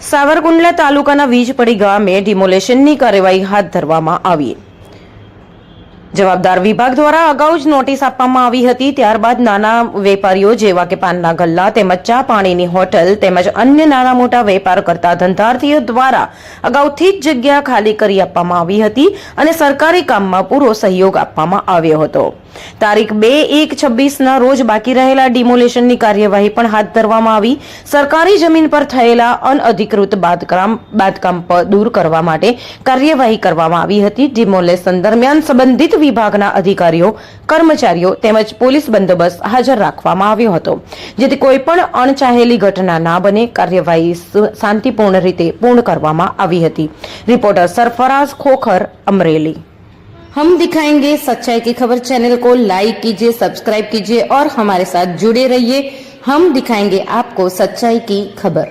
સાવરકુંડલા તાલુકાના વીજપડી ગામે ડિમોલેશનની કાર્યવાહી હાથ ધરવામાં આવી. જવાબદાર વિભાગ દ્વારા અગાઉ જ નોટિસ આપવામાં આવી હતી, ત્યારબાદ નાના વેપારીઓ જેવા કે પાનના ગલ્લા તેમજ ચા પાણીની હોટલ તેમજ અન્ય નાના મોટા વેપાર કરતા ધંધાર્થીઓ દ્વારા અગાઉથી જ જગ્યા ખાલી કરી આપવામાં આવી હતી અને સરકારી કામમાં પૂરો સહયોગ આપવામાં આવ્યો હતો. તારીખ બે એક છવ્વીસના રોજ બાકી રહેલા ડિમોલેશનની કાર્યવાહી પણ હાથ ધરવામાં આવી. સરકારી જમીન પર થયેલા અનઅધિકૃત બાંધકામ બાંધકામ દૂર કરવા માટે કાર્યવાહી કરવામાં આવી હતી. ડિમોલેશન દરમિયાન સંબંધિત વિભાગના અધિકારીઓ કર્મચારીઓ તેમજ પોલીસ બંદોબસ્ત હાજર રાખવામાં આવ્યો હતો જેથી કોઈ પણ અણચાહેલી ઘટના ના બને કાર્યવાહી સુ- શાંતિપૂર્ણ રીતે પૂર્ણ કરવામાં આવી હતી રિપોર્ટર સરફરાઝ ખોખર અમરેલી हम दिखाएंगे सच्चाई की खबर चैनल को लाइक कीजिए सब्सक्राइब कीजिए और हमारे साथ जुड़े रहिए हम दिखाएंगे आपको सच्चाई की खबर